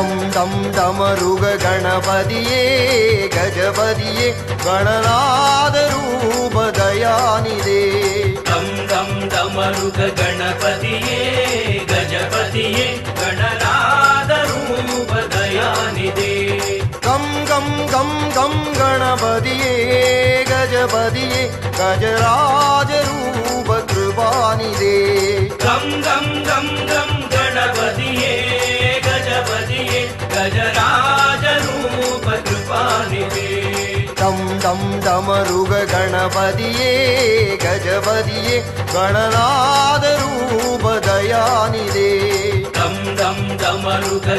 டம் டம் டமருக கணபதியே கஜபதியே கணநாத ரூப தயாநிதே டம் டம் டமருக கணபதியே கஜபதியே கணநாத ரூப தயாநிதே கம் கம் கம் கம் கணபதியே கஜபதியே கஜராஜ ரூப கஜபதியே கஜராஜ ரூப கிருபாநிதே டம் டம் டமருக கணபதியே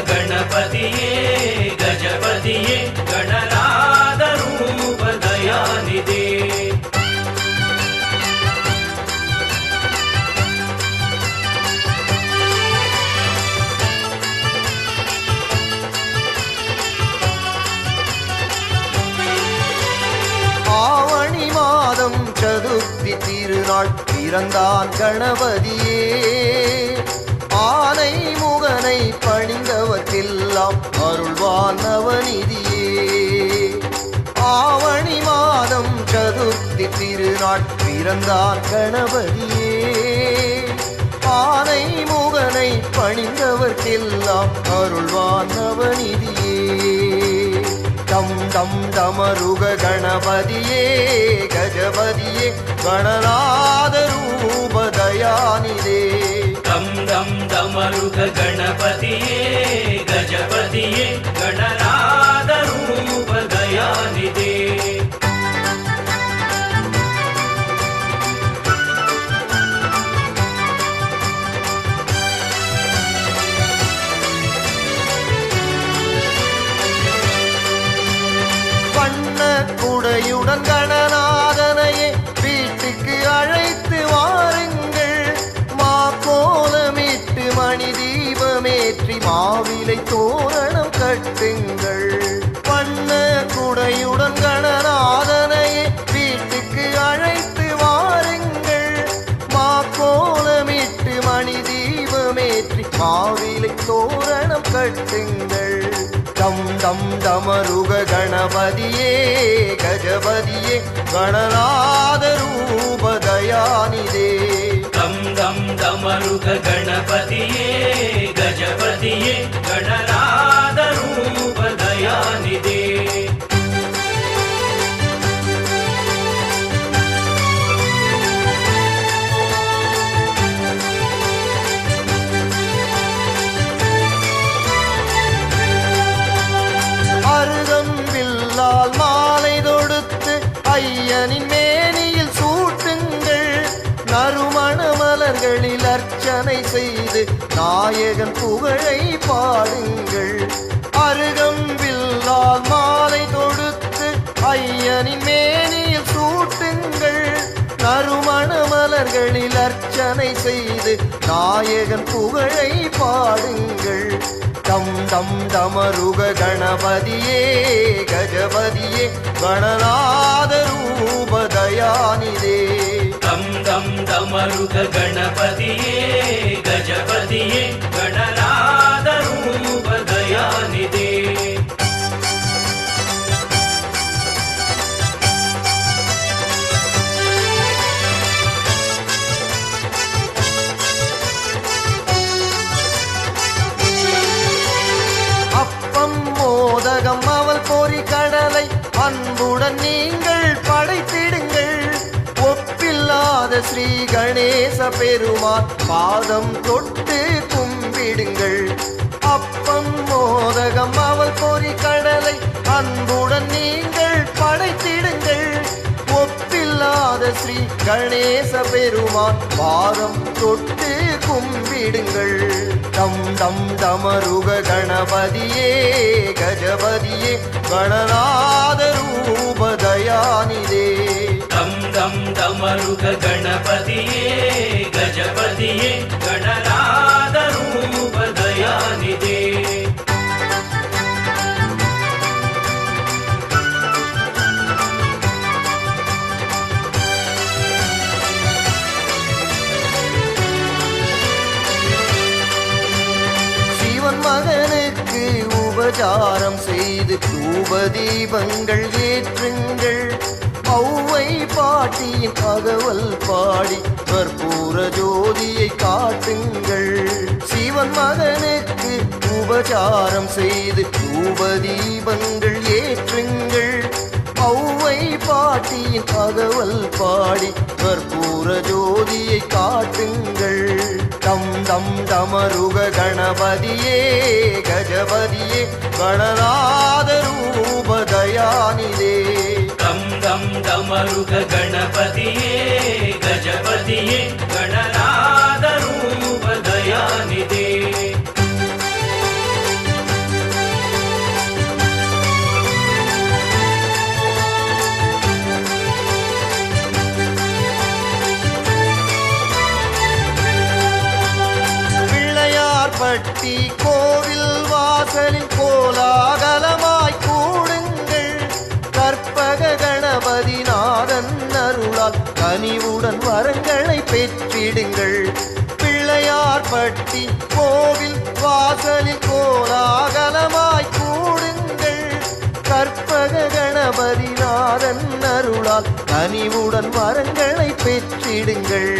கஜபதியே சதுர்த்தி திருநாள் பிறந்தான் கணபதியே. ஆனை முகனை பணிந்தவர்க்கெல்லாம் அருள்வான் நவநிதியே ஆவணி மாதம் சதுர்த்தி திருநாள் பிறந்தான் கணபதியே. ஆனை முகனை பணிந்தவர்க்கெல்லாம் அருள்வான் நவநிதியே டம் டம் டமருக கணபதியே கஜபதியே கணநாத ரூப தயாநிதே டம் டம் டமருக கணபதியே கஜபதியே கணநாத குடையுடன் கணநாதனையே வீட்டுக்கு அழைத்து வாருங்கள். மா கோலமிட்டு மணி தீபமேற்றி மாவிலை தோரணம் கட்டுங்கள். கணபதியே கஜபதியே கணநாத ரூப தயாநிதே டம் டம் டமருக கணபதியே கஜபதியே கணநாத ஐயனின் மேனியில் சூட்டுங்கள். நறுமண மலர்களில் அர்ச்சனை செய்து நாயகன் புகழை பாடுங்கள். அருகம்பில்லால் மாலை தொடுத்து ஐயனின் மேனியில் சூட்டுங்கள். நறுமண மலர்களில் அர்ச்சனை செய்து நாயகன் புகழை பாடுங்கள். டம் டம் தமருக கணபதியே கஜபதியே கணநாத ரூப தயாநிதே. டம் டம் டமருக கணபதியே பாத ஸ்ரீ கணேச பெருமான் பாதம் தொட்டு கும்பிடுங்கள். அப்பம் மோதகம் அவள் பொறி கடலை அன்புடன் நீங்கள் படைத்திடுங்கள். ஒப்பில்லாத ஸ்ரீ கணேச பெருமான் பாதம் தொட்டு கும்பிடுங்கள். டம் டம் தமருக கணபதியே கஜபதியே கணநாத ரூபதயானிதே டம் டமருக கணபதியே கஜபதியே கணநாத ரூப தயாநிதே. சிவன் மகனுக்கு உபசாரம் செய்து தூப தீபங்கள் ஏற்றுங்கள். ஔவை பாட்டியின் தகவல் பாடி கற்பூர ஜோதியை காட்டுங்கள். சிவன் மகனுக்கு உபச்சாரம் செய்து தூபதீபங்கள் ஏற்றுங்கள். ஔவை பாட்டியின் தகவல் பாடி கற்பூர ஜோதியை காட்டுங்கள். தம் தம் தமருக கணபதியே கஜபதியே கணநாத ரூப தயாநிதே கம் கம் தமருக கணபதியே கஜபதியே கணநாத ரூப தயாநிதே. பிள்ளையார்பட்டி கோவில் வாசலில் கோலாகலமாய் அருளால் கனிவுடன் வரங்களை பெற்றிடுங்கள். பிள்ளையார் பட்டி கோவில் வாசலில் கோலாகலமாய் கூடுங்கள். கற்பக கணபதி நாதன் அருளால் கனிவுடன் வரங்களை பெற்றிடுங்கள்.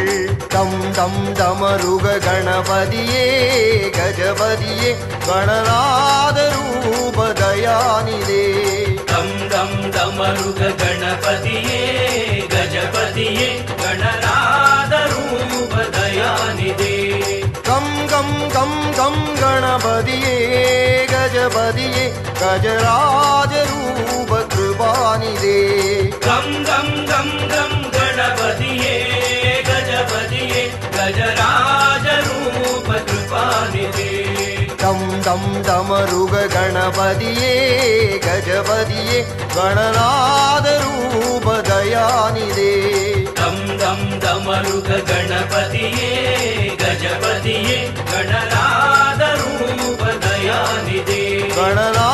தம் தம் தமருக கணபதியே கஜபதியே கணநாத ரூப தயாநிதே தம் கம் தமருக கணபதியே கஜபதியே கணநாத ரூப தயாநிதே கம் கம் கம் கம் கணபதியே கஜபதியே கஜராஜ ரூப கிருபாநிதே கம் கம் கம் கம் கணபதியே கஜபதியே கஜராஜ ரூப கிருபாநிதே தம் தம் தமருக கணபதியே கஜபதியே கணநாத ரூப தயாநிதே கம் கம் தமருக கணபதியே கஜபதியே கணநாத ரூப தயாநிதே கணநாத